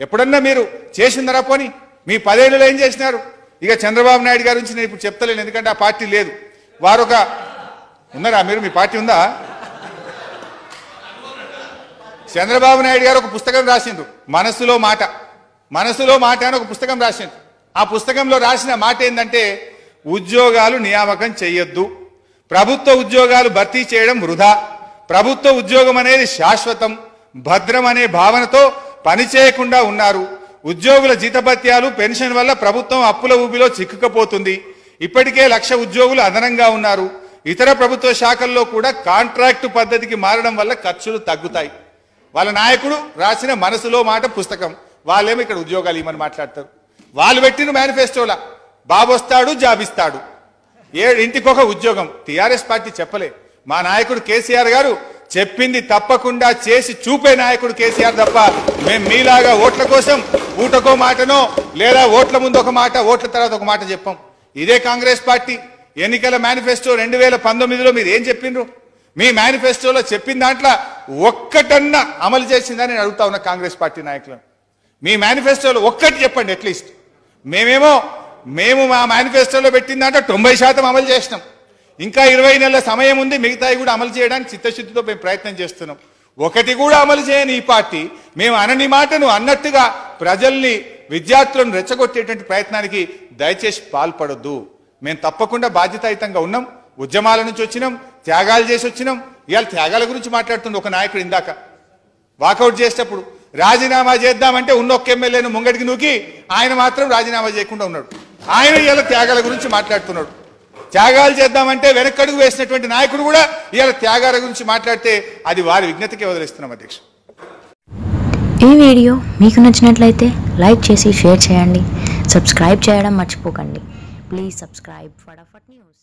ఎప్పుడన్నా మీరు చేసిందరా పోని? మీ పదేళ్ళలో ఏం చేసినారు? ఇక చంద్రబాబు నాయుడు గారి నుంచి నేను ఇప్పుడు చెప్తలేను ఎందుకంటే ఆ పార్టీ లేదు. వారు ఒక ఉన్నారా మీరు? మీ పార్టీ ఉందా? చంద్రబాబు నాయుడు గారు ఒక పుస్తకం రాసిండ్రు. మనసులో మాట. మనసులో మాట అని ఒక పుస్తకం రాసిండ్రు. ఆ పుస్తకంలో రాసిన మాట ఏంటంటే ఉద్యోగాలు నియామకం చేయొద్దు ప్రభుత్వ ఉద్యోగాలు భర్తీ చేయడం వృధా. ప్రభుత్వ ఉద్యోగం అనేది శాశ్వతం. భద్రం అనే భావనతో పనిచేయకుండా ఉన్నారు. ఉద్యోగుల జీతభత్యాలు పెన్షన్ వల్ల ప్రభుత్వం అప్పుల ఊబిలో చిక్కుకపోతుంది. ఇప్పటికే లక్ష ఉద్యోగులు అదనంగా ఉన్నారు. ఇతర ప్రభుత్వ శాఖల్లో కూడా కాంట్రాక్టు పద్ధతికి మారడం వల్ల ఖర్చులు తగ్గుతాయి. వాళ్ళ నాయకుడు రాసిన మనసులో మాట పుస్తకం. వాళ్ళేమో ఇక్కడ ఉద్యోగాలు ఇవ్వమని మాట్లాడతారు? వాళ్ళు పెట్టిన మేనిఫెస్టోలా. బాబొస్తాడు జాబిస్తాడు. జాబ్ ఒక ఉద్యోగం. టీఆర్ఎస్ పార్టీ చెప్పలే. మా నాయకుడు కేసీఆర్ గారు చెప్పింది తప్పకుండా చేసి చూపే నాయకుడు కేసీఆర్ తప్ప మేము మీలాగా ఓట్ల కోసం ఊటకో మాటనో లేదా ఓట్ల ముందు ఒక మాట ఓట్ల తర్వాత ఒక మాట చెప్పాం. ఇదే కాంగ్రెస్ పార్టీ. ఎన్నికల మేనిఫెస్టో రెండు వేల పంతొమ్మిదిలో మీరు ఏం చెప్పిండ్రు? మీ మేనిఫెస్టోలో చెప్పిన దాంట్లో ఒక్కటన్నా అమలు చేసిందని నేను అడుగుతా ఉన్నా కాంగ్రెస్ పార్టీ నాయకులను. మీ మేనిఫెస్టోలో ఒక్కటి చెప్పండి అట్లీస్ట్. మేమేమో మేము మా మేనిఫెస్టోలో పెట్టిందంటే తొంభై శాతం అమలు చేసినాం. ఇంకా ఇరవై నెలల సమయం ఉంది మిగతాయి కూడా అమలు చేయడానికి చిత్తశుద్ధితో మేము ప్రయత్నం చేస్తున్నాం. ఒకటి కూడా అమలు చేయని ఈ పార్టీ మేము అనని మాటను అన్నట్టుగా ప్రజల్ని విద్యార్థులను రెచ్చగొట్టేటువంటి ప్రయత్నానికి దయచేసి పాల్పడొద్దు. మేము తప్పకుండా బాధ్యతాయుతంగా ఉన్నాం ఉద్యమాల నుంచి వచ్చినాం త్యాగాలు చేసి వచ్చినాం. ఇవాళ త్యాగాల గురించి మాట్లాడుతుంది ఒక నాయకుడు ఇందాక. వాకౌట్ చేసేటప్పుడు రాజీనామా చేద్దామంటే ఉన్న ఒక్క ఎమ్మెల్యేను ముంగడికి నూకి ఆయన మాత్రం రాజీనామా చేయకుండా ఉన్నాడు. ఆయన ఇవాళ త్యాగాల గురించి మాట్లాడుతున్నాడు. త్యాగాలు చేద్దామంటే వెనకడుగు వేసినటువంటి నాయకుడు కూడా ఇవాళ త్యాగాల గురించి మాట్లాడితే అది వారి విజ్ఞతకే వదిలిస్తున్నాం అధ్యక్ష. ఈ వీడియో మీకు నచ్చినట్లయితే లైక్ చేసి షేర్ చేయండి. సబ్స్క్రైబ్ చేయడం మర్చిపోకండి. Please subscribe Fatafat news.